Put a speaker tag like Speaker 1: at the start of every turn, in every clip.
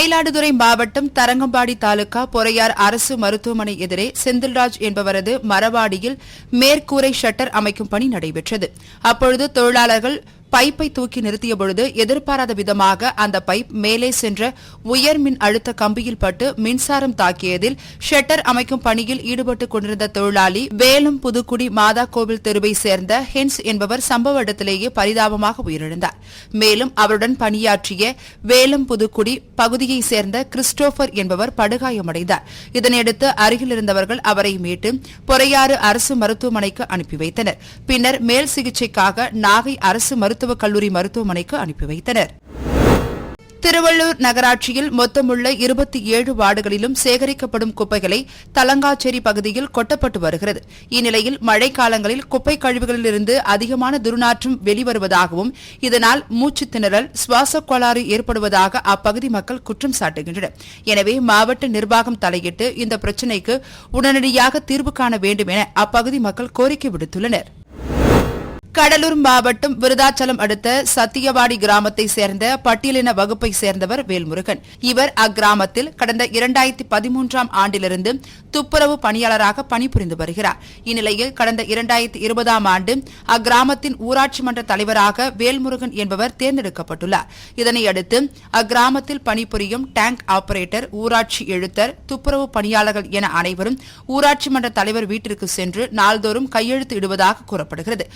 Speaker 1: மயிலாடுதுறை மாவட்டம் தரங்கம்பாடி தாலுகா பொறையார் அரசு மருத்துவமனை எதிரே செந்தில்ராஜ் என்பவரது மரவாடியில் மேற்கூரை ஷட்டர் அமைக்கும் பணி நடைபெற்றது. அப்பொழுது தொழிலாளர்கள் பைப்பை தூக்கி நிறுத்திய பொழுது எதிர்பாராத விதமாக அந்த பைப் மேலே சென்ற உயர் மின் அழுத்த கம்பியில் பட்டு மின்சாரம் தாக்கியதில் ஷட்டர் அமைக்கும் பணியில் ஈடுபட்டுக் கொண்டிருந்த தொழிலாளி வேலம் புதுக்குடி மாதா கோவில் தெருவை சேர்ந்த ஹென்ஸ் என்பவர் சம்பவ இடத்திலேயே பரிதாபமாக உயிரிழந்தார். மேலும் அவருடன் பணியாற்றிய வேலம் புதுக்குடி பகுதியைச் சேர்ந்த கிறிஸ்டோபர் என்பவர் படுகாயமடைந்தார். இதனையடுத்து அருகில் இருந்தவர்கள் அவரை மீட்டு பொறையாறு அரசு மருத்துவமனைக்கு அனுப்பி வைத்தனர். பின்னர் மேல் சிகிச்சைக்காக நாகை அரசு மருத்துவக் கல்லூரி மருத்துவமனைக்கு அனுப்பி வைத்தனர். திருவள்ளூர் நகராட்சியில் மொத்தமுள்ள இருபத்தி ஏழு வார்டுகளிலும் சேகரிக்கப்படும் குப்பைகளை தலங்காச்சேரி பகுதியில் கொட்டப்பட்டு வருகிறது. இந்நிலையில் மழைக்காலங்களில் குப்பை கழிவுகளிலிருந்து அதிகமான துர்நாற்றம் வெளிவருவதாகவும் இதனால் மூச்சுத் திணறல் சுவாசக் கோளாறு ஏற்படுவதாக அப்பகுதி மக்கள் குற்றம் சாட்டுகின்றனர். எனவே மாவட்ட நிர்வாகம் தலையிட்டு இந்த பிரச்சினைக்கு உடனடியாக தீர்வு காண வேண்டும் என அப்பகுதி மக்கள் கோரிக்கை விடுத்துள்ளனா் கடலூர் மாவட்டம் விருதாச்சலம் அடுத்த சத்தியவாடி கிராமத்தை சேர்ந்த பட்டியலின வகுப்பை சேர்ந்தவர் வேல்முருகன். இவர் அக்கிராமத்தில் கடந்த இரண்டாயிரத்தி பதிமூன்றாம் ஆண்டிலிருந்து துப்புரவு பணியாளராக பணிபுரிந்து வருகிறார். இந்நிலையில் கடந்த இரண்டாயிரத்தி இருபதாம் ஆண்டு அக்கிராமத்தின் ஊராட்சி மன்ற தலைவராக வேல்முருகன் என்பவர் தேர்ந்தெடுக்கப்பட்டுள்ளார். இதனையடுத்து அக்கிராமத்தில் பணிபுரியும் டேங்க் ஆபரேட்டர் ஊராட்சி எழுத்தர் துப்புரவு பணியாளர்கள் என அனைவரும் ஊராட்சி மன்ற தலைவர் வீட்டிற்கு சென்று நாள்தோறும் கையெழுத்து இடுவதாக கூறப்படுகிறது.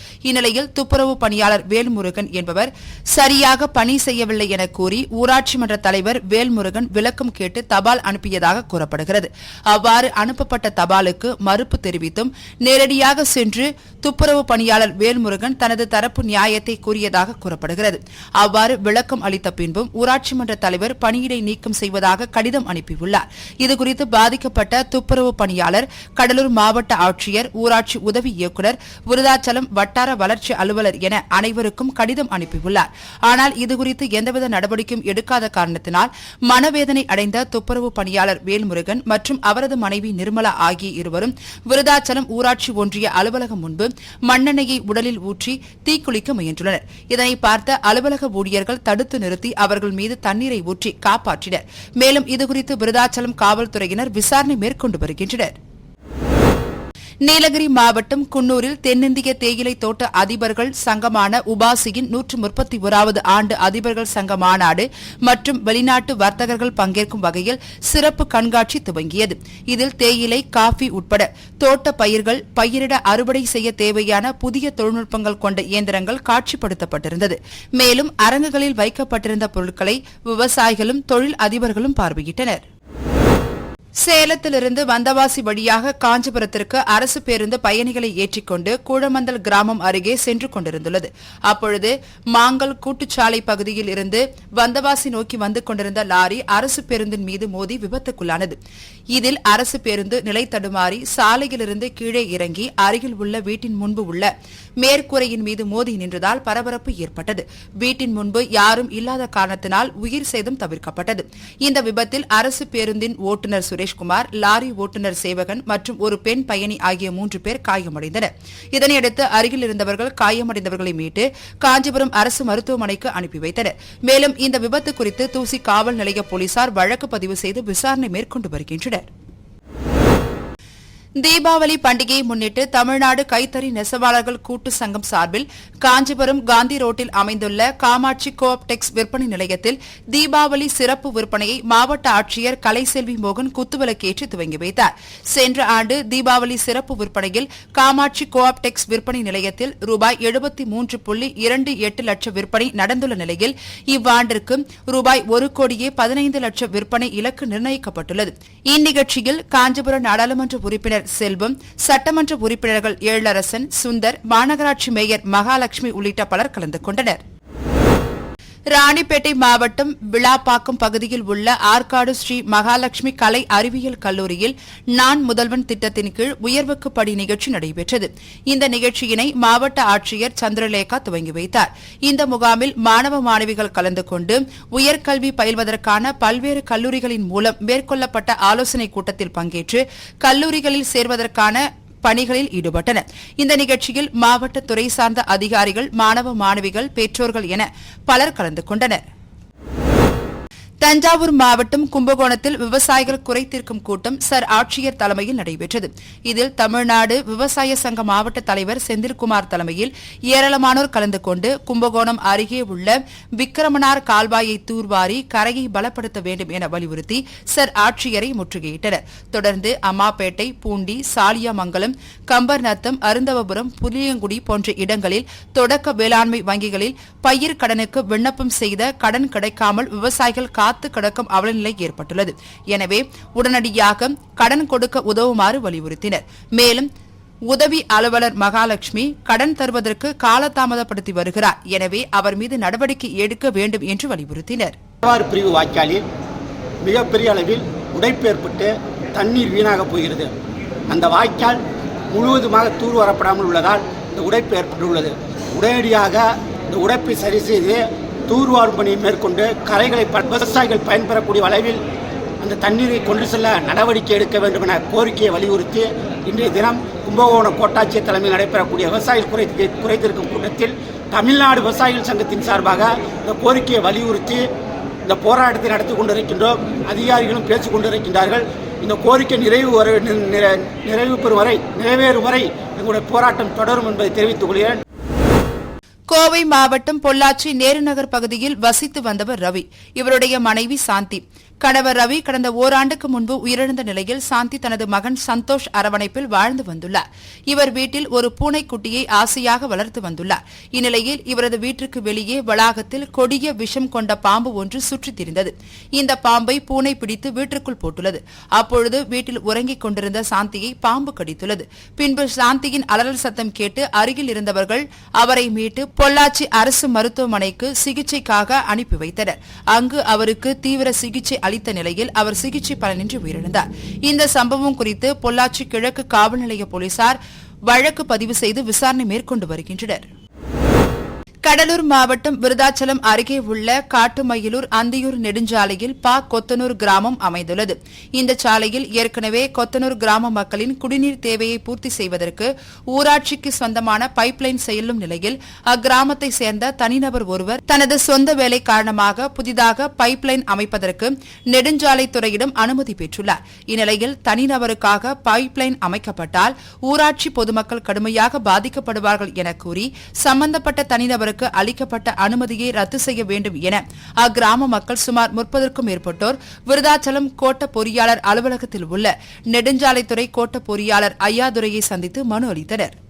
Speaker 1: இந்நிலையில் துப்புரவு பணியாளர் வேல்முருகன் என்பவர் சரியாக பணி செய்யவில்லை என கூறி ஊராட்சி மன்ற தலைவர் வேல்முருகன் விளக்கம் கேட்டு தபால் அனுப்பியதாக கூறப்படுகிறது. அவ்வாறு அனுப்பப்பட்ட தபாலுக்கு மறுப்பு தெரிவித்தும் நேரடியாக சென்று துப்புரவு பணியாளர் வேல்முருகன் தனது தரப்பு நியாயத்தை கூறியதாக கூறப்படுகிறது. அவ்வாறு விளக்கம் அளித்த பின்பும் ஊராட்சி மன்ற தலைவர் பணியிடை நீக்கம் செய்வதாக கடிதம் அனுப்பியுள்ளார். இதுகுறித்து பாதிக்கப்பட்ட துப்புரவு பணியாளர் கடலூர் மாவட்ட ஆட்சியர் ஊராட்சி உதவி இயக்குநர் விருதாச்சலம் வட்டார வள வளர்ச்சி அலுவலர் என அனைவருக்கும் கடிதம் அனுப்பியுள்ளார். ஆனால் இதுகுறித்து எந்தவித நடவடிக்கையும் எடுக்காத காரணத்தினால் மனவேதனை அடைந்த துப்புரவு பணியாளர் வேல்முருகன் மற்றும் அவரது மனைவி நிர்மலா ஆகிய இருவரும் விருதாச்சலம் ஊராட்சி ஒன்றிய அலுவலகம் முன்பு மண்ணெண்ணெயை உடலில் ஊற்றி தீக்குளிக்க முயன்றுள்ளனர் இதனை பார்த்த அலுவலக ஊழியர்கள் தடுத்து நிறுத்தி அவர்கள் மீது தண்ணீரை ஊற்றி காப்பாற்றினர். மேலும் இதுகுறித்து விருதாச்சலம் காவல்துறையினர் விசாரணை மேற்கொண்டு வருகின்றனர். நீலகிரி மாவட்டம் குன்னூரில் தென்னிந்திய தேயிலை தோட்ட அதிபர்கள் சங்கமான உபாசியின் நூற்று முப்பத்தி ஓராவது ஆண்டு அதிபர்கள் சங்க மாநாடு மற்றும் வெளிநாட்டு வர்த்தகர்கள் பங்கேற்கும் வகையில் சிறப்பு கண்காட்சி துவங்கியது. இதில் தேயிலை காஃபி உட்பட தோட்ட பயிர்கள் பயிரிட அறுவடை செய்ய தேவையான புதிய தொழில்நுட்பங்கள் கொண்ட இயந்திரங்கள் காட்சிப்படுத்தப்பட்டிருந்தது. மேலும் அரங்குகளில் வைக்கப்பட்டிருந்த பொருட்களை விவசாயிகளும் தொழில் அதிபர்களும் பார்வையிட்டனா் சேலத்திலிருந்து வந்தவாசி வழியாக காஞ்சிபுரத்திற்கு அரசு பேருந்து பயணிகளை ஏற்றிக்கொண்டு கூழமந்தல் கிராமம் அருகே சென்று கொண்டிருந்துள்ளது. அப்பொழுது மாங்கல் கூட்டுச்சாலை பகுதியில் இருந்து வந்தவாசி நோக்கி வந்து கொண்டிருந்த லாரி அரசு பேருந்தின் மீது மோதி விபத்துக்குள்ளானது. இதில் அரசு பேருந்து நிலை தடுமாறி சாலையிலிருந்து கீழே இறங்கி அருகில் உள்ள வீட்டின் முன்பு உள்ள மேற்கூரையின் மீது மோதி நின்றதால் பரபரப்பு ஏற்பட்டது. வீட்டின் முன்பு யாரும் இல்லாத காரணத்தினால் உயிர் சேதம் தவிர்க்கப்பட்டது. இந்த விபத்தில் அரசு பேருந்தின் ஓட்டுநர் சுரேஷ்குமார் லாரி ஓட்டுநர் சேவகன் மற்றும் ஒரு பெண் பயணி ஆகிய மூன்று பேர் காயமடைந்தனர். இதனையடுத்து அருகில் இருந்தவர்கள் காயமடைந்தவர்களை மீட்டு காஞ்சிபுரம் அரசு மருத்துவமனைக்கு அனுப்பி வைத்தனர். மேலும் இந்த விபத்து குறித்து தூசி காவல் நிலைய போலீசார் வழக்கு பதிவு செய்து விசாரணை மேற்கொண்டு வருகின்றனர். it. தீபாவளி பண்டிகையை முன்னிட்டு தமிழ்நாடு கைத்தறி நெசவாளர்கள் கூட்டு சங்கம் சார்பில் காஞ்சிபுரம் காந்தி ரோட்டில் அமைந்துள்ள காமாட்சி கோஆப்டெக்ஸ் விற்பனை நிலையத்தில் தீபாவளி சிறப்பு விற்பனையை மாவட்ட ஆட்சியர் கலைசெல்வி மோகன் குத்துவிளக்கேற்றி துவங்கி வைத்தார். சென்ற ஆண்டு தீபாவளி சிறப்பு விற்பனையில் காமாட்சி கோஆப்டெக்ஸ் விற்பனை நிலையத்தில் ரூபாய் எழுபத்தி மூன்று புள்ளி இரண்டு எட்டு லட்சம் விற்பனை நடந்துள்ள நிலையில் இவ்வாண்டிற்கு ரூபாய் ஒரு கோடியே பதினைந்து லட்சம் விற்பனை இலக்கு நிர்ணயிக்கப்பட்டுள்ளது. இந்நிகழ்ச்சியில் காஞ்சிபுரம் நாடாளுமன்ற உறுப்பினர் செல்வம் சட்டமன்ற உறுப்பினர்கள் ஏழரசன் சுந்தர் மாநகராட்சி மேயர் மகாலட்சுமி உள்ளிட்ட பலர் கலந்து கொண்டனர். ராணிப்பேட்டை மாவட்டம் விழாப்பாக்கம் பகுதியில் உள்ள ஆற்காடு ஸ்ரீ மகாலட்சுமி கலை அறிவியல் கல்லூரியில் நான் முதல்வன் திட்டத்தின் கீழ் உயர்வுக்கு படி நிகழ்ச்சி நடைபெற்றது. இந்த நிகழ்ச்சியினை மாவட்ட ஆட்சியர் சந்திரலேகா துவங்கி வைத்தார். இந்த முகாமில் மாணவ மாணவிகள் கலந்து கொண்டு உயர்கல்வி பயில்வதற்கான பல்வேறு கல்லூரிகளின் மூலம் மேற்கொள்ளப்பட்ட ஆலோசனைக் கூட்டத்தில் பங்கேற்று கல்லூரிகளில் சேர்வதற்கான பணிகளில் ஈடுபட்டனர். இந்த நிகழ்ச்சியில் மாவட்ட துறை சார்ந்த அதிகாரிகள் மாணவ மாணவிகள் பெற்றோர்கள் என பலர் கலந்து கொண்டனர். தஞ்சாவூர் மாவட்டம் கும்பகோணத்தில் விவசாயிகள் குறை தீர்க்கும் கூட்டம் சர் ஆட்சியர் தலைமையில் நடைபெற்றது. இதில் தமிழ்நாடு விவசாய சங்க மாவட்ட தலைவர் செந்தில்குமார் தலைமையில் ஏராளமானோர் கலந்து கொண்டு கும்பகோணம் அருகே உள்ள விக்கிரமனார் கால்வாயை தூர்வாரி கரையை பலப்படுத்த வேண்டும் என வலியுறுத்தி சர் ஆட்சியரை முற்றுகையிட்டனர். தொடர்ந்து அம்மாப்பேட்டை பூண்டி சாலியாமங்கலம் கம்பர்நத்தம் அருந்தவபுரம் புளியங்குடி போன்ற இடங்களில் தொடக்க வேளாண்மை வங்கிகளில் பயிர் கடனுக்கு விண்ணப்பம் செய்த கடன் கிடைக்காமல் விவசாயிகள் காத்து கிடக்கும் அவலநிலை ஏற்பட்டுள்ளது. எனவே உடனடியாக கடன் கொடுக்க உதவுமாறு வலியுறுத்தினர். மேலும் உதவி அலுவலர் மகாலட்சுமி கடன் தருவதற்கு காலதாமதப்படுத்தி வருகிறார். எனவே அவர் மீது நடவடிக்கை எடுக்க வேண்டும் என்று வலியுறுத்தினர்.
Speaker 2: பிரிவு வாய்க்காலில் மிகப்பெரிய அளவில் உடைப்பு ஏற்பட்டு தண்ணீர் வீணாக போகிறது. அந்த வாய்க்கால் முழுவதுமாக தூர் வரப்படாமல் உள்ளதால் இந்த உடைப்பு ஏற்பட்டுள்ளது. உடனடியாக இந்த உடைப்பை சரி செய்து தூர்வார் பணியை மேற்கொண்டு கரைகளை விவசாயிகள் பயன்பெறக்கூடிய அளவில் அந்த தண்ணீரை கொண்டு செல்ல நடவடிக்கை எடுக்க வேண்டும் என கோரிக்கையை வலியுறுத்தி இன்றைய தினம் கும்பகோணம் கோட்டாட்சியர் தலைமையில் நடைபெறக்கூடிய விவசாயிகள் குறை குறைத்திருக்கும் கூட்டத்தில் தமிழ்நாடு விவசாயிகள் சங்கத்தின் சார்பாக இந்த கோரிக்கையை வலியுறுத்தி இந்த போராட்டத்தை நடத்தி கொண்டிருக்கின்றோம். அதிகாரிகளும் பேசிக் கொண்டிருக்கின்றார்கள். இந்த கோரிக்கை நிறைவு வரை நிறை- நிறைவு பெறும் வரை நிறைவேறும் வரை எங்களுடைய போராட்டம் தொடரும் என்பதை தெரிவித்துக் கொள்கிறேன்.
Speaker 1: கோவை மாவட்டம் பொள்ளாச்சி நேருநகர் பகுதியில் வசித்து வந்தவர் ரவி. இவருடைய மனைவி சாந்தி. கணவர் ரவி கடந்த ஓராண்டுக்கு முன்பு உயிரிழந்த நிலையில் சாந்தி தனது மகன் சந்தோஷ் அரவணைப்பில் வாழ்ந்து வந்துள்ளார். இவர் வீட்டில் ஒரு பூனைக்குட்டியை ஆசையாக வளர்த்து வந்துள்ளார். இந்நிலையில் இவரது வீட்டிற்கு வெளியே வளாகத்தில் கொடிய விஷம் கொண்ட பாம்பு ஒன்று சுற்றித் திரிந்தது. இந்த பாம்பை பூனை பிடித்து வீட்டிற்குள் போட்டுள்ளது. அப்பொழுது வீட்டில் உறங்கிக் கொண்டிருந்த சாந்தியை பாம்பு கடித்துள்ளது. பின்பு சாந்தியின் அலறல் சத்தம் கேட்டு அருகில் இருந்தவர்கள் அவரை மீட்டு பொள்ளாச்சி அரசு மருத்துவமனைக்கு சிகிச்சைக்காக அனுப்பி வைத்தனர். அங்கு அவருக்கு தீவிர சிகிச்சை அளித்த நிலையில் அவர் சிகிச்சை பலனின்றி உயிரிழந்தார். இந்த சம்பவம் குறித்து பொள்ளாச்சி கிழக்கு காவல் நிலைய போலீசார் வழக்கு பதிவு செய்து விசாரணை மேற்கொண்டு வருகின்றனர். கடலூர் மாவட்டம் விருதாச்சலம் அருகே உள்ள காட்டுமயிலூர் அந்தியூர் நெடுஞ்சாலையில் பா. கொத்தனூர் கிராமம் அமைந்துள்ளது. இந்த சாலையில் ஏற்கனவே கொத்தனூர் கிராம மக்களின் குடிநீர் தேவையை பூர்த்தி செய்வதற்கு ஊராட்சிக்கு சொந்தமான பைப்லைன் செல்லும் நிலையில் அக்கிராமத்தை சேர்ந்த தனிநபர் ஒருவர் தனது சொந்த வேலை காரணமாக புதிதாக பைப்லைன் அமைப்பதற்கு நெடுஞ்சாலைத்துறையிடம் அனுமதி பெற்றுள்ளார். இந்நிலையில் தனிநபருக்காக பைப்லைன் அமைக்கப்பட்டால் ஊராட்சி பொதுமக்கள் கடுமையாக பாதிக்கப்படுவார்கள் என கூறி சம்பந்தப்பட்ட தனிநபருக்கு அளிக்கப்பட்ட அனுமதியை ரத்து செய்ய வேண்டும் என அக்கிராம மக்கள் சுமார் முப்பதற்கும் மேற்பட்டோர் விருதாச்சலம் கோட்ட பொறியாளர் அலுவலகத்தில் உள்ள நெடுஞ்சாலைத்துறை கோட்ட பொறியாளர் ஐயாதுரையை சந்தித்து மனு அளித்தனர்.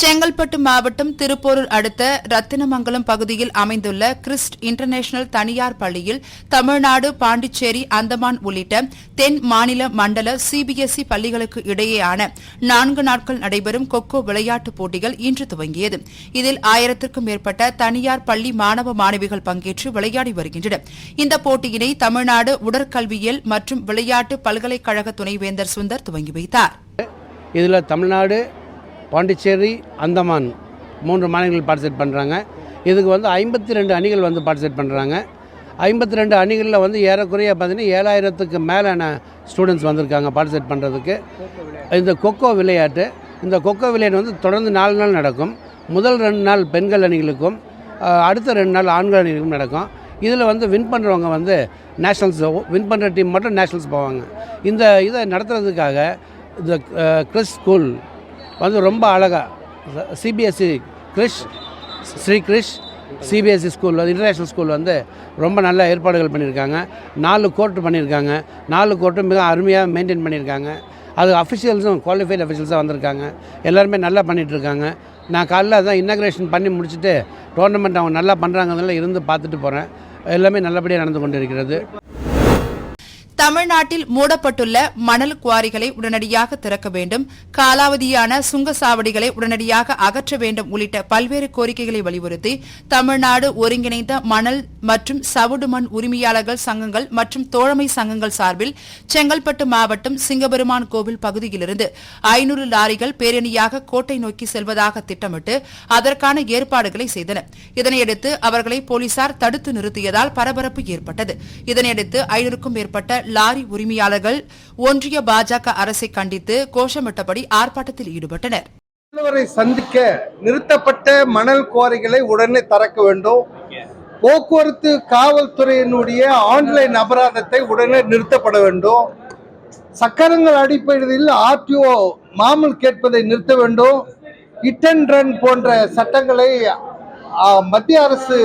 Speaker 1: செங்கல்பட்டு மாவட்டம் திருப்போரூர் அடுத்த ரத்தினமங்கலம் பகுதியில் அமைந்துள்ள கிறிஸ்ட் இன்டர்நேஷனல் தனியார் பள்ளியில் தமிழ்நாடு பாண்டிச்சேரி அந்தமான் உள்ளிட்ட தென் மாநில மண்டல சிபிஎஸ்இ பள்ளிகளுக்கு இடையேயான நான்கு நாட்கள் நடைபெறும் கொக்கோ விளையாட்டுப் போட்டிகள் இன்று துவங்கியது. இதில் ஆயிரத்திற்கும் மேற்பட்ட தனியார் பள்ளி மாணவ மாணவிகள் பங்கேற்று விளையாடி வருகின்றனர். இந்த போட்டியினை தமிழ்நாடு உடற்கல்வியியல் மற்றும் விளையாட்டு பல்கலைக்கழக துணைவேந்தர் சுந்தர் துவங்கி வைத்தார்.
Speaker 3: இதில் தமிழ்நாடு பாண்டிச்சேரி அந்தமான் மூன்று மாநிலங்கள் பார்ட்டிசிபேட் பண்ணுறாங்க இதுக்கு வந்து ஐம்பத்தி ரெண்டு அணிகள் வந்து பார்ட்டிசிபேட் பண்ணுறாங்க ஐம்பத்தி ரெண்டு அணிகளில் வந்து ஏறக்குறைய பார்த்தீங்கன்னா ஏழாயிரத்துக்கு மேலான ஸ்டூடெண்ட்ஸ் வந்திருக்காங்க பார்ட்டிசிபேட் பண்ணுறதுக்கு இந்த கொக்கோ விளையாட்டு இந்த கொக்கோ விளையாட்டு வந்து தொடர்ந்து நாலு நாள் நடக்கும். முதல் ரெண்டு நாள் பெண்கள் அணிகளுக்கும் அடுத்த ரெண்டு நாள் ஆண்கள் அணிகளுக்கும் நடக்கும். இதில் வந்து வின் பண்ணுறவங்க வந்து நேஷ்னல்ஸ் வின் பண்ணுற டீம் மட்டும் நேஷ்னல்ஸ் போவாங்க. இந்த இதை நடத்துறதுக்காக இந்த கிறிஸ் ஸ்கூல் வந்து ரொம்ப அழகாக CBSE Krish Sri Krish CBSE school வந்து இன்டர்நேஷ்னல் ஸ்கூல் வந்து ரொம்ப நல்ல ஏற்பாடுகள் பண்ணியிருக்காங்க. நாலு கோர்ட்டு பண்ணியிருக்காங்க. நாலு கோர்ட்டும் மிக அருமையாக மெயின்டைன் பண்ணியிருக்காங்க. அது அஃபிஷியல்ஸும் குவாலிஃபைட் அஃபிஷியல்ஸாக வந்திருக்காங்க. எல்லாருமே நல்லா பண்ணிகிட்ருக்காங்க நான் காலைல அதான் இன்னக்ரேஷன் பண்ணி முடிச்சுட்டு டோர்னமெண்ட் அவங்க நல்லா பண்ணுறாங்கனால இருந்து பார்த்துட்டு போகிறேன் எல்லாமே நல்லபடியாக நடந்து கொண்டு இருக்கிறது
Speaker 1: தமிழ்நாட்டில் மூடப்பட்டுள்ள மணல் குவாரிகளை உடனடியாக திறக்க வேண்டும். காலாவதியான சுங்கச்சாவடிகளை உடனடியாக அகற்ற வேண்டும் உள்ளிட்ட பல்வேறு கோரிக்கைகளை வலியுறுத்தி தமிழ்நாடு ஒருங்கிணைந்த மணல் மற்றும் சவுடு மண் உரிமையாளர்கள் சங்கங்கள் மற்றும் தோழமை சங்கங்கள் சார்பில் செங்கல்பட்டு மாவட்டம் சிங்கபெருமான் கோவில் பகுதியிலிருந்து ஐநூறு லாரிகள் பேரணியாக கோட்டை நோக்கி செல்வதாக திட்டமிட்டு அதற்கான ஏற்பாடுகளை செய்தன இதனையடுத்து அவர்களை போலீசார் தடுத்து நிறுத்தியதால் பரபரப்பு ஏற்பட்டது. இதனையடுத்து ஐநூறுக்கும் மேற்பட்ட லாரி உரிமையாளர்கள் ஒன்றிய பாஜக அரசை கண்டித்து கோஷமிட்டபடி ஆர்ப்பாட்டத்தில் ஈடுபட்டனர்.
Speaker 4: முதல்வரை சந்திக்க நிறுத்தப்பட்ட மணல் குவாரிகளை உடனே திறக்க வேண்டும். போக்குவரத்து காவல்துறையினுடைய ஆன்லைன் அபராதத்தை உடனே நிறுத்தப்பட வேண்டும். சக்கரங்கள் அடிப்படையில் ஆர்டிஓ மாமூல் கேட்பதை நிறுத்த வேண்டும். இட் அண்ட் ரன் போன்ற சட்டங்களை மத்திய அரசு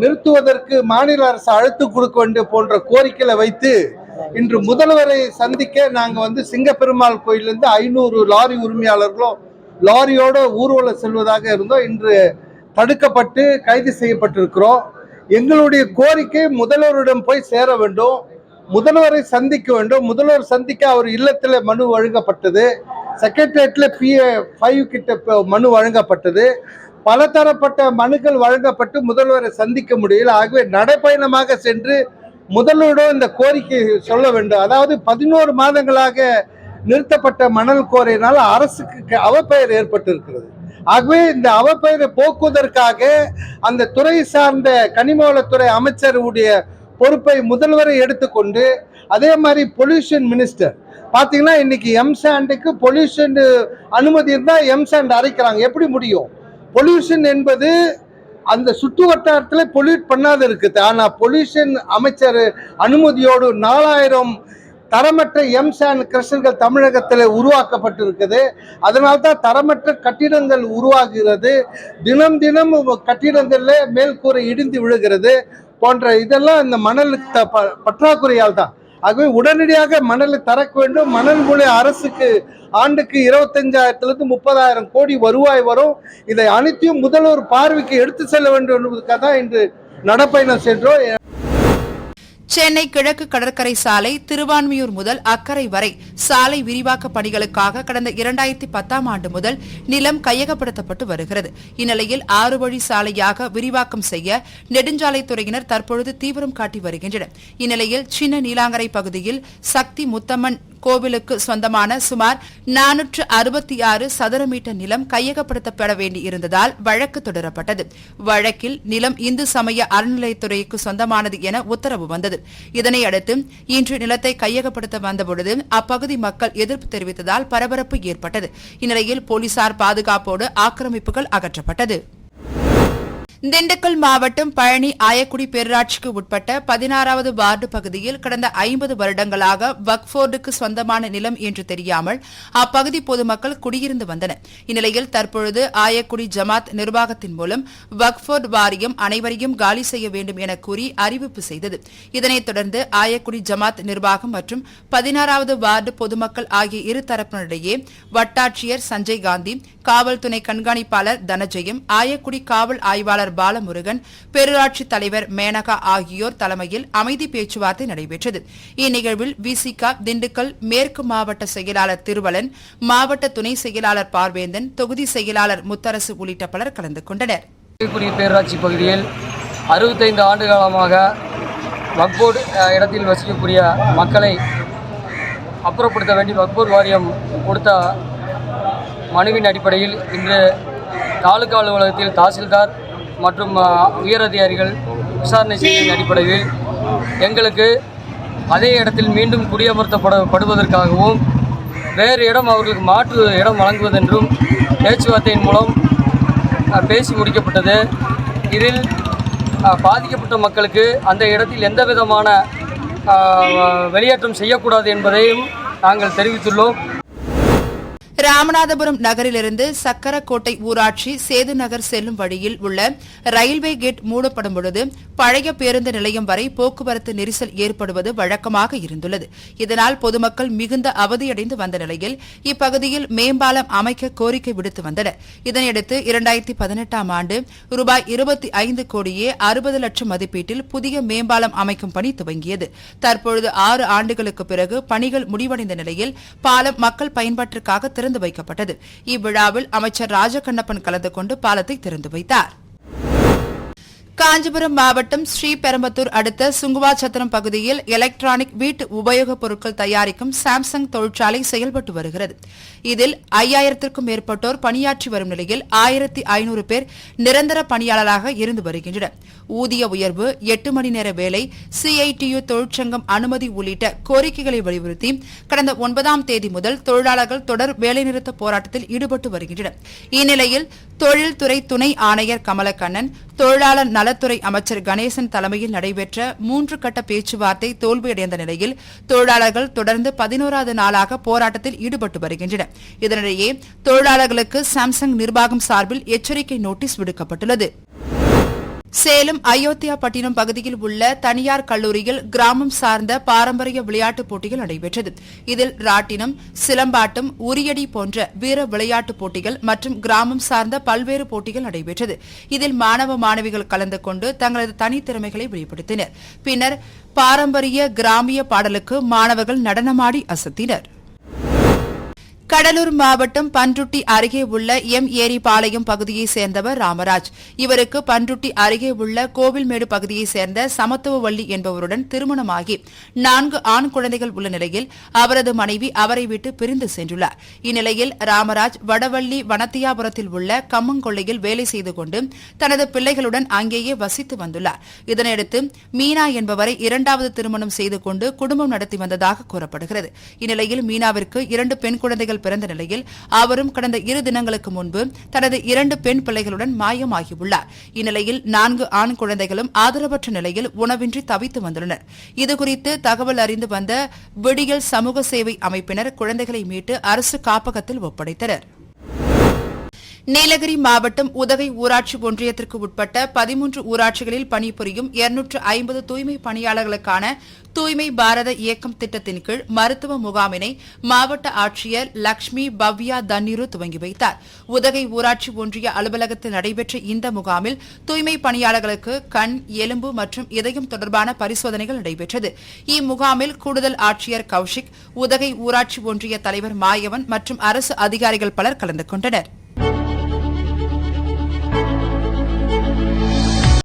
Speaker 4: நிறுத்துவதற்கு மாநில அரசு அழுத்து கொடுக்க வேண்டும் போன்ற கோரிக்கைகளை வைத்து இன்று முதல்வரை சந்திக்க நாங்கள் வந்து சிங்கப்பெருமாள் கோயிலிருந்து ஐநூறு லாரி உரிமையாளர்களும் லாரியோட ஊர்வலம் செல்வதாக இருந்தோம். இன்று தடுக்கப்பட்டு கைது செய்யப்பட்டிருக்கிறோம். எங்களுடைய கோரிக்கை முதல்வரிடம் போய் சேர வேண்டும். முதல்வரை சந்திக்க வேண்டும். முதல்வர் சந்திக்க அவர் இல்லத்தில் மனு வழங்கப்பட்டது. செக்ரட்டரியேட்ல பிஏ ஃபைவ் கிட்ட மனு வழங்கப்பட்டது. பலதரப்பட்ட மனுக்கள் வழங்கப்பட்டு முதல்வரை சந்திக்க முடியல. ஆகவே நடைப்பயணமாக சென்று முதல்வரிடம் இந்த கோரிக்கை சொல்ல வேண்டும். அதாவது பதினோரு மாதங்களாக நிறுத்தப்பட்ட மணல் கோரையினால் அரசுக்கு அவப்பெயர் ஏற்பட்டிருக்கிறது. ஆகவே இந்த அவப்பெயரை போக்குவதற்காக அந்த துறை சார்ந்த கனிமவளத்துறை அமைச்சருடைய பொறுப்பை முதல்வரை எடுத்துக்கொண்டு அதே மாதிரி பொல்யூஷன் மினிஸ்டர். பார்த்தீங்கன்னா இன்னைக்கு எம்சாண்டுக்கு பொல்யூஷன் அனுமதி இருந்தால் எம்சாண்ட் அரைக்கிறாங்க. எப்படி முடியும்? பொல்யூஷன் என்பது அந்த சுற்று வட்டாரத்தில் பொல்யூட் பண்ணாத இருக்குது ஆனால் பொல்யூஷன் அமைச்சர் அனுமதியோடு நாலாயிரம் தரமற்ற எம்சான் கிரஷர்கள் தமிழகத்தில் உருவாக்கப்பட்டிருக்குது. அதனால் தான் தரமற்ற கட்டிடங்கள் உருவாகிறது. தினம் தினம் கட்டிடங்களில் மேல்கூரை இடிந்து விழுகிறது போன்ற இதெல்லாம் இந்த மணல் ப- பற்றாக்குறையால் தான். ஆகவே உடனடியாக மணலை தரக்க வேண்டும். மணல் மூலை அரசுக்கு ஆண்டுக்கு இருபத்தஞ்சாயிரத்திலிருந்து முப்பதாயிரம் கோடி வருவாய் வரும். இதை அனைத்தையும் முதல்வர் பார்வைக்கு எடுத்து செல்ல வேண்டும் என்பதற்காக தான் இன்று நடப்பயணம் சென்றோம்.
Speaker 1: சென்னை கிழக்கு கடற்கரை சாலை திருவான்மியூர் முதல் அக்கரை வரை சாலை விரிவாக்க பணிகளுக்காக கடந்த இரண்டாயிரத்தி பத்தாம் ஆண்டு முதல் நிலம் கையகப்படுத்தப்பட்டு வருகிறது. இந்நிலையில் ஆறு வழி சாலையாக விரிவாக்கம் செய்ய நெடுஞ்சாலைத்துறையினர் தற்பொழுது தீவிரம் காட்டி வருகின்றனர். இந்நிலையில் சின்ன நீலாங்கரை பகுதியில் சக்தி முத்தம்மன் கோவிலுக்கு சொந்தமான சுமார் நானூற்று அறுபத்தி ஆறு சதுர மீட்டர் நிலம் கையகப்படுத்தப்பட வேண்டியிருந்ததால் வழக்கு தொடரப்பட்டது. வழக்கில் நிலம் இந்து சமய அறநிலையத்துறைக்கு சொந்தமானது என உத்தரவு வந்தது. இதனையடுத்து இன்று நிலத்தை கையகப்படுத்த வந்தபொழுது அப்பகுதி மக்கள் எதிர்ப்பு தெரிவித்ததால் பரபரப்பு ஏற்பட்டது. இந்நிலையில் போலீசார் பாதுகாப்போடு ஆக்கிரமிப்புகள் அகற்றப்பட்டது. திண்டுக்கல் மாவட்டம் பழனி ஆயக்குடி பேரூராட்சிக்கு உட்பட்ட பதினாறாவது வார்டு பகுதியில் கடந்த ஐம்பது வருடங்களாக வக்ஃபோர்டுக்கு சொந்தமான நிலம் என்று தெரியாமல் அப்பகுதி பொதுமக்கள் குடியிருந்து வந்தனர். இந்நிலையில் தற்பொழுது ஆயக்குடி ஜமாத் நிர்வாகத்தின் மூலம் வக்ஃபோர்டு வாரியம் அனைவரையும் காலி செய்ய வேண்டும் என கூறி அறிவிப்பு செய்தது. இதனைத் தொடர்ந்து ஆயக்குடி ஜமாத் நிர்வாகம் மற்றும் பதினாறாவது வார்டு பொதுமக்கள் ஆகிய இரு தரப்பினரிடையே வட்டாட்சியர் சஞ்சய் காந்தி காவல்துறை கண்காணிப்பாளர் தனஜெயம் ஆயக்குடி காவல் ஆய்வாளர் பாலமுருகன் பேரூராட்சி தலைவர் மேனகா ஆகியோர் தலைமையில் அமைதி பேச்சுவார்த்தை நடைபெற்றது. இந்நிகழ்வில் விசிகா திண்டுக்கல் மேற்கு மாவட்ட செயலாளர் திருவலன் மாவட்ட துணை செயலாளர் பார்வேந்தன் தொகுதி செயலாளர் முத்தரசு உள்ளிட்ட பலர் கலந்து கொண்டனர்.
Speaker 5: பேரூராட்சி பகுதியில் அறுபத்தைந்து ஆண்டு காலமாக வக்போர்டு இடத்தில் வசிக்கக்கூடிய மக்களை அப்புறப்படுத்த வேண்டி வக்போர்டு வாரியம் கொடுத்த மனுவின் அடிப்படையில் இன்று தாலுகா அலுவலகத்தில் தாசில்தார் மற்றும் உயர் உயரதிகாரிகள் விசாரணை செய்ததன் அடிப்படையில் எங்களுக்கு அதே இடத்தில் மீண்டும் குடியமர்த்தப்படப்படுவதற்காகவும் வேறு இடம் அவர்களுக்கு மாற்று இடம் வழங்குவதென்றும் பேச்சுவார்த்தையின் மூலம் பேசி முடிக்கப்பட்டது. இதில் பாதிக்கப்பட்ட மக்களுக்கு அந்த இடத்தில் எந்த விதமான வெளியேற்றம் செய்யக்கூடாது என்பதையும் நாங்கள் தெரிவித்துள்ளோம்.
Speaker 1: ராமநாதபுரம் நகரிலிருந்து சக்கரக்கோட்டை ஊராட்சி சேது நகர் செல்லும் வழியில் உள்ள ரயில்வே கேட் மூடப்படும் பொழுது பழைய பேருந்து நிலையம் வரை போக்குவரத்து நெரிசல் ஏற்படுவது வழக்கமாக இருந்துள்ளது. இதனால் பொதுமக்கள் மிகுந்த அவதியடைந்து வந்த நிலையில் இப்பகுதியில் மேம்பாலம் அமைக்க கோரிக்கை விடுத்து வந்தனர். இதனையடுத்து இரண்டாயிரத்தி பதினெட்டாம் ஆண்டு ரூபாய் இருபத்தி ஐந்து கோடியே அறுபது லட்சம் மதிப்பீட்டில் புதிய மேம்பாலம் அமைக்கும் பணி துவங்கியது. தற்பொழுது ஆறு ஆண்டுகளுக்கு பிறகு பணிகள் முடிவடைந்த நிலையில் பாலம் மக்கள் பயன்பாட்டிற்காக திறந்து வைக்கப்பட்டது. இவ்விழாவில் அமைச்சர் ராஜகண்ணப்பன் கலந்து கொண்டு பாலத்தை திறந்து வைத்தார். காஞ்சிபுரம் மாவட்டம் ஸ்ரீபெரும்பத்தூர் அடுத்த சுங்குவாச்சத்திரம் பகுதியில் எலக்ட்ரானிக் வீட்டு உபயோகப் பொருட்கள் தயாரிக்கும் சாம்சங் தொழிற்சாலை செயல்பட்டு வருகிறது. இதில் ஐயாயிரத்திற்கும் மேற்பட்டோர் பணியாற்றி வரும் நிலையில் ஆயிரத்தி ஐநூறு பேர் நிரந்தர பணியாளராக இருந்து வருகின்றனர். ஊதிய உயர்வு எட்டு மணி நேர வேலை சிஐடியு தொழிற்சங்கம் அனுமதி உள்ளிட்ட கோரிக்கைகளை வலியுறுத்தி கடந்த ஒன்பதாம் தேதி முதல் தொழிலாளர்கள் தொடர் வேலைநிறுத்த போராட்டத்தில் ஈடுபட்டு வருகின்றனர். இந்நிலையில் தொழில்துறை துணை ஆணையர் கமலக்கண்ணன் தொழிலாளர் நலத்துறை அமைச்சர் கணேசன் தலைமையில் நடைபெற்ற மூன்று கட்ட பேச்சுவார்த்தை தோல்வியடைந்த நிலையில் தொழிலாளர்கள் தொடர்ந்து பதினோராவது நாளாக போராட்டத்தில் ஈடுபட்டு வருகின்றனர். இதனிடையே தொழிலாளர்களுக்கு சாம்சங் நிர்வாகம் சார்பில் எச்சரிக்கை நோட்டீஸ் விடுக்கப்பட்டுள்ளது. சேலம் அயோத்தியா பட்டினம் பகுதியில் உள்ள தனியார் கல்லூரியில் கிராமம் சார்ந்த பாரம்பரிய விளையாட்டுப் போட்டிகள் நடைபெற்றது. இதில் ராட்டினம் சிலம்பாட்டம் உரியடி போன்ற வீர விளையாட்டுப் போட்டிகள் மற்றும் கிராமம் சார்ந்த பல்வேறு போட்டிகள் நடைபெற்றது. இதில் மாணவ மாணவிகள் கலந்து கொண்டு தங்களது தனித்திறமைகளை வெளிப்படுத்தினர். பின்னர் பாரம்பரிய கிராமிய பாடலுக்கு மாணவர்கள் நடனமாடி அசத்தினர். கடலூர் மாவட்டம் பன்ருட்டி அருகே உள்ள எம் ஏரிபாளையம் பகுதியைச் சேர்ந்தவர் ராமராஜ். இவருக்கு பன்ருட்டி அருகே உள்ள கோவில்மேடு பகுதியைச் சேர்ந்த சமத்துவவள்ளி என்பவருடன் திருமணமாகி நான்கு ஆண் குழந்தைகள் உள்ள நிலையில் அவரது மனைவி அவரை விட்டு பிரிந்து சென்றுள்ளார். இந்நிலையில் ராமராஜ் வடவள்ளி வனத்தியாபுரத்தில் உள்ள கம்மங்கொள்ளையில் வேலை செய்து கொண்டு தனது பிள்ளைகளுடன் அங்கேயே வசித்து வந்துள்ளார். இதனையடுத்து மீனா என்பவரை இரண்டாவது திருமணம் செய்து கொண்டு குடும்பம் நடத்தி வந்ததாக கூறப்படுகிறது. இந்நிலையில் மீனாவிற்கு இரண்டு பெண் குழந்தைகள் பிறந்த நிலையில் அவரும் கடந்த இரு தினங்களுக்கு முன்பு தனது இரண்டு பெண் பிள்ளைகளுடன் மாயமாகியுள்ளார். இந்நிலையில் நான்கு ஆண் குழந்தைகளும் ஆதரவற்ற நிலையில் உணவின்றி தவித்து வந்துள்ளனர். இதுகுறித்து தகவல் அறிந்து வந்த விடியல் சமூக சேவை அமைப்பினர் குழந்தைகளை மீட்டு அரசு காப்பகத்தில் ஒப்படைத்தனர். நீலகிரி மாவட்டம் உதகை ஊராட்சி ஒன்றியத்திற்கு உட்பட்ட பதிமூன்று ஊராட்சிகளில் பணிபுரியும் இருநூற்று ஐம்பது தூய்மை பணியாளர்களுக்கான தூய்மை பாரத இயக்கம் திட்டத்தின் கீழ் மருத்துவ முகாமினை மாவட்ட ஆட்சியர் லக்ஷ்மி பவ்யா தன்னிரு துவங்கி வைத்தார். உதகை ஊராட்சி ஒன்றிய அலுவலகத்தில் நடைபெற்ற இந்த முகாமில் தூய்மை பணியாளர்களுக்கு கண் எலும்பு மற்றும் இதயம் தொடர்பான பரிசோதனைகள் நடைபெற்றது. இம்முகாமில் கூடுதல் ஆட்சியர் கௌஷிக் உதகை ஊராட்சி ஒன்றிய தலைவர் மாயவன் மற்றும் அரசு அதிகாரிகள் பலர் கலந்து கொண்டனர்.